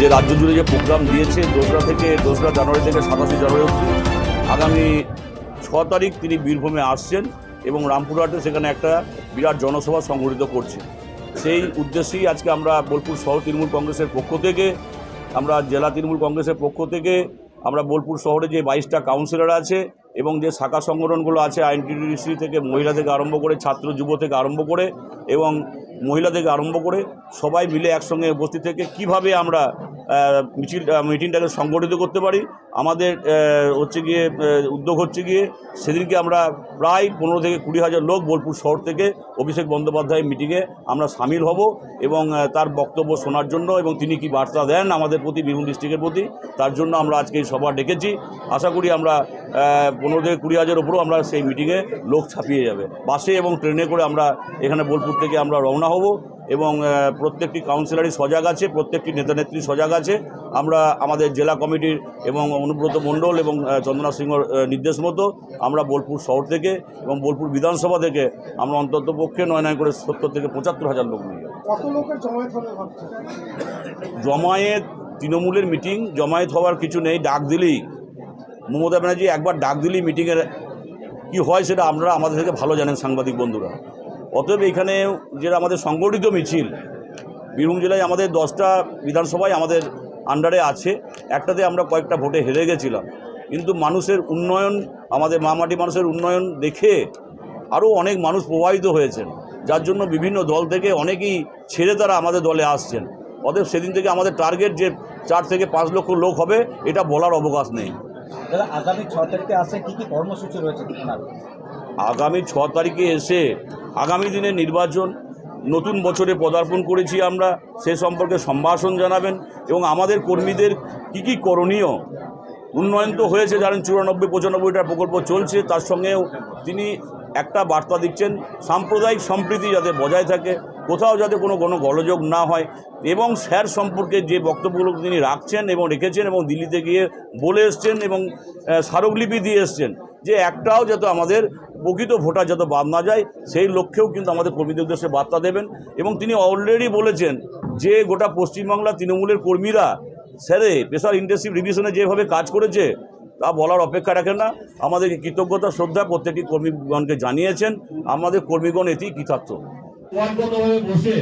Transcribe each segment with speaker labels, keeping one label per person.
Speaker 1: যে রাজ্য জুড়ে যে প্রোগ্রাম দিয়েছে দোসরা থেকে, দোসরা জানুয়ারি থেকে সাতাশে জানুয়ারি অবধি, আগামী ছ তারিখ তিনি বীরভূমে আসছেন এবং রামপুরহাটে সেখানে একটা বিরাট জনসভা সংগঠিত করছে। সেই উদ্দেশ্যেই আজকে আমরা বোলপুর শহর তৃণমূল কংগ্রেসের পক্ষ থেকে, আমরা জেলা তৃণমূল কংগ্রেসের পক্ষ থেকে, আমরা বোলপুর শহরে যে বাইশটা কাউন্সিলর আছে এবং যে শাখা সংগঠনগুলো আছে, আইনটিডিসি থেকে মহিলা থেকে আরম্ভ করে, ছাত্র যুব থেকে আরম্ভ করে এবং মহিলা থেকে আরম্ভ করে সবাই মিলে একসঙ্গে উপস্থিত থেকে কীভাবে আমরা মিছিল মিটিংটাকে সংগঠিত করতে পারি। আমাদের হচ্ছে গিয়ে উদ্যোগ হচ্ছে গিয়ে সেদিনকে আমরা প্রায় পনেরো থেকে কুড়ি হাজার লোক বোলপুর শহর থেকে অভিষেক বন্দ্যোপাধ্যায়ের মিটিংয়ে আমরা সামিল হব এবং তার বক্তব্য শোনার জন্য এবং তিনি কি বার্তা দেন আমাদের প্রতি, বীরভূম ডিস্ট্রিক্টের প্রতি, তার জন্য আমরা আজকে এই সভা ডেকেছি। আশা করি আমরা পনেরো থেকে কুড়ি হাজার উপরেও আমরা সেই মিটিংয়ে লোক ছাপিয়ে যাবে। বাসে এবং ট্রেনে করে আমরা এখানে বোলপুর থেকে আমরা রওনা হব। এবং প্রত্যেকটি কাউন্সিলারই সজাগ আছে প্রত্যেকটি নেতানেত্রী সজাগ আছে। আমরা আমাদের জেলা কমিটির এবং অনুব্রত মণ্ডল এবং চন্দনা সিংহর নির্দেশ মতো আমরা বোলপুর শহর থেকে এবং বোলপুর বিধানসভা থেকে আমরা অন্তত পক্ষে নয় নয় করে সত্তর থেকে পঁচাত্তর হাজার লোক নিয়ে
Speaker 2: জমায়েত
Speaker 1: তৃণমূলের মিটিং জমায়েত হওয়ার কিছু নেই ডাক দিলেই। মমতা ব্যানার্জি একবার ডাক দিলেই মিটিংয়ের কি হয় সেটা আপনারা আমাদের থেকে ভালো জানেন সাংবাদিক বন্ধুরা। অতএব এখানে যেটা আমাদের সংগঠিত মিছিল বীরভূম জেলায় আমাদের দশটা বিধানসভায় আমাদের আন্ডারে আছে। একটাতে আমরা কয়েকটা ভোটে হেরে গেছিলাম। কিন্তু মানুষের উন্নয়ন আমাদের মামাটি মানুষের উন্নয়ন দেখে আরও অনেক মানুষ প্রভাবিত হয়েছেন। যার জন্য বিভিন্ন দল থেকে অনেকেই ছেড়ে তারা আমাদের দলে আসছেন। অতএব সেদিন থেকে আমাদের টার্গেট যে চার থেকে পাঁচ লক্ষ লোক হবে এটা বলার অবকাশ নেই।
Speaker 3: আগামী ছ তারিখে আসে কি কি কর্মসূচি রয়েছে?
Speaker 1: আগামী ছ তারিখে এসে আগামী দিনে নির্বাচন, নতুন বছরে পদার্পণ করেছি আমরা, সে সম্পর্কে সম্ভাষণ জানাবেন এবং আমাদের কর্মীদের কি কি করণীয় উন্নয়ন তো হয়েছে, জানেন চুরানব্বই, পঁচানব্বইটা প্রকল্প চলছে, তার সঙ্গেও তিনি একটা বার্তা দিচ্ছেন, সাম্প্রদায়িক সম্প্রীতি যাতে বজায় থাকে, কোথাও যাতে কোনো কোনো গলযোগ না হয় এবং স্যার সম্পর্কে যে বক্তব্যগুলো তিনি রাখছেন এবং রেখেছেন এবং দিল্লিতে গিয়ে বলে এসছেন এবং স্মারকলিপি দিয়ে এসছেন, যে একটাও যাতে আমাদের প্রকৃত ভোটার যাতে বাদ না যায়, সেই লক্ষ্যেও কিন্তু আমাদের কর্মীদের উদ্দেশ্যে বার্তা দেবেন। এবং তিনি অলরেডি বলেছেন যে গোটা পশ্চিমবাংলা তৃণমূলের কর্মীরা, স্যারে স্পেশাল ইন্টেন্সিভ রিভিশনে যেভাবে কাজ করেছে, তা বলার অপেক্ষা রাখেন না। আমাদের কৃতজ্ঞতা, শ্রদ্ধা প্রত্যেকটি কর্মীগণকে জানিয়েছেন। আমাদের কর্মীগণ এটি কৃতার্থ।
Speaker 4: ওয়ার্ডগতভাবে বসে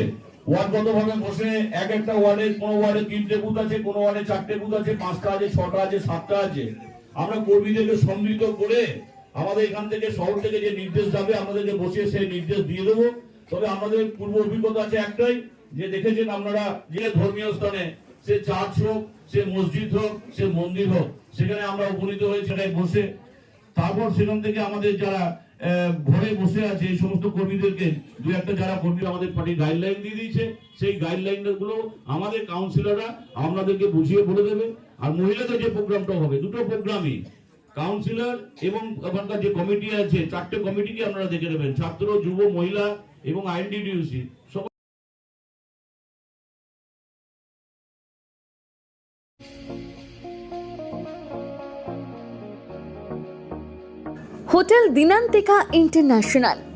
Speaker 4: বসে এক একটা ওয়ার্ডে কোনো ওয়ার্ডে তিনটে বুথ আছে, কোনো ওয়ার্ডে চারটে বুথ আছে, পাঁচটা আছে, ছটা আছে, সাতটা আছে। আমরা কর্মীদেরকে সম্মিলিত করে আমাদের এখান থেকে শহর থেকে যে নির্দেশ যাবে, আমাদেরকে বসিয়ে সেই নির্দেশ দিয়ে দেবো। তবে আমাদের পূর্ব অভিজ্ঞতা আছে একটাই, যে দেখেছেন আপনারা, যে ধর্মীয় স্থানে সে চার্চ হোক, সে মসজিদ হোক, সে মন্দির হোক, সেখানে আমরা উপনীত হয়ে সেখানে বসে, তারপর সেখান থেকে আমাদের যারা ঘরে বসে আছে এই সমস্ত কর্মীদেরকে, দু একটা যারা কর্মী আমাদের পার্টি গাইডলাইন দিয়ে দিয়েছে, সেই গাইডলাইনগুলো আমাদের কাউন্সিলররা আপনাদেরকে বুঝিয়ে বলে দেবে। আর মহিলাদের যে প্রোগ্রামটা হবে, দুটো প্রোগ্রামই কাউন্সিলর এবং ওখানকার যে কমিটি আছে, চারটে কমিটিকে আপনারা দেখে নেবেন। ছাত্র, যুব, মহিলা এবং আইনডিডিউসি সব
Speaker 5: হোটেল দিনান্তিকা ইন্টারন্যাশনাল।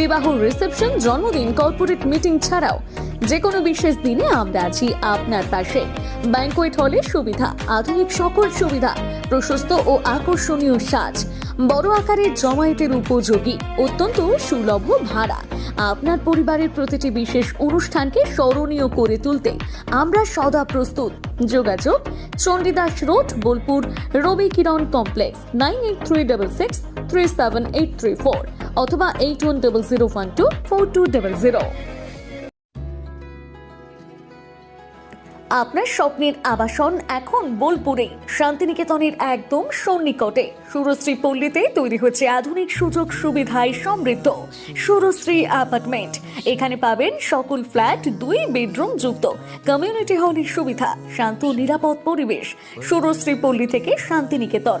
Speaker 5: বিবাহ রিসেপশন জন্মদিন কর্পোরেট মিটিং ছাড়াও যে কোনো বিশেষ দিনে আমরা আছি আপনার পাশে। ব্যাংকোয়েট হলের সুবিধা, আধুনিক সকল সুবিধা, প্রশস্ত ও আকর্ষণীয় সাজ, বড় আকারের জমায়েতের উপযোগী, অত্যন্ত সুলভ ভাড়া। আপনার পরিবারের প্রতিটি বিশেষ অনুষ্ঠানকে স্মরণীয় করে তুলতে আমরা সদা প্রস্তুত। যোগাযোগ, Chandidas road, Bolpur Rabi Kiran complex, nine eight three double six three seven eight three four. অথবা eight one double zero one two four two double zero আপনার স্বপ্নের আবাসন এখন বোলপুরে। শান্তিনিকেতনের একদম সন্নিকটে। সুরশ্রী পল্লীতে তৈরি হচ্ছে আধুনিক সুযোগ সুবিধায় সমৃদ্ধ। সুরশ্রী অ্যাপার্টমেন্ট। এখানে পাবেন সকল ফ্ল্যাট, দুই বেডরুম যুক্ত। কমিউনিটি হলের সুবিধা, শান্ত নিরাপদ পরিবেশ। সুরশ্রী পল্লী থেকে Santiniketan.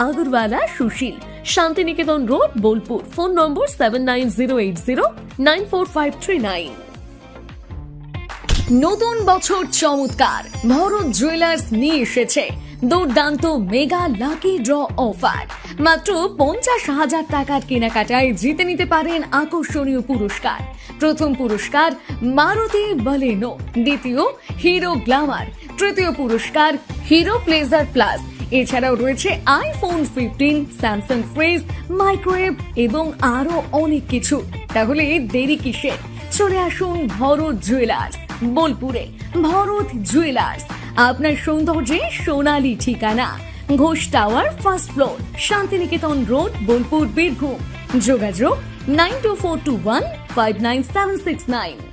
Speaker 5: Agarwala, Sushil, Shantiniketan road, Bolpur. Phone number seven nine zero eight zero nine four five three nine নতুন বছর চমৎকার। ভরত জুয়েলার্স নিয়ে এসেছে। দুর্দান্ত মেগা লাকি ড্র অফার। মাত্র পঞ্চাশ হাজার টাকার কেনাকাটায় জিতে নিতে পারেন আকর্ষণীয় পুরস্কার। প্রথম পুরস্কার মারুতি বলেনো। দ্বিতীয় হিরো গ্লামার তৃতীয় পুরস্কার হিরো প্লেজার প্লাস। এছাড়াও রয়েছে iPhone fifteen Samsung fridge microwave এবং আরও অনেক কিছু। তাহলে দেরি কিসের? চলে আসুন ভরত জুয়েলার্স বোলপুরে। ভরত জুয়েলার্স আপনার সৌন্দর্যে সোনালী ঠিকানা। Ghosh tower first floor Shantiniketan road, Bolpur, Birbhum. যোগাযোগ nine two four two one five nine seven six nine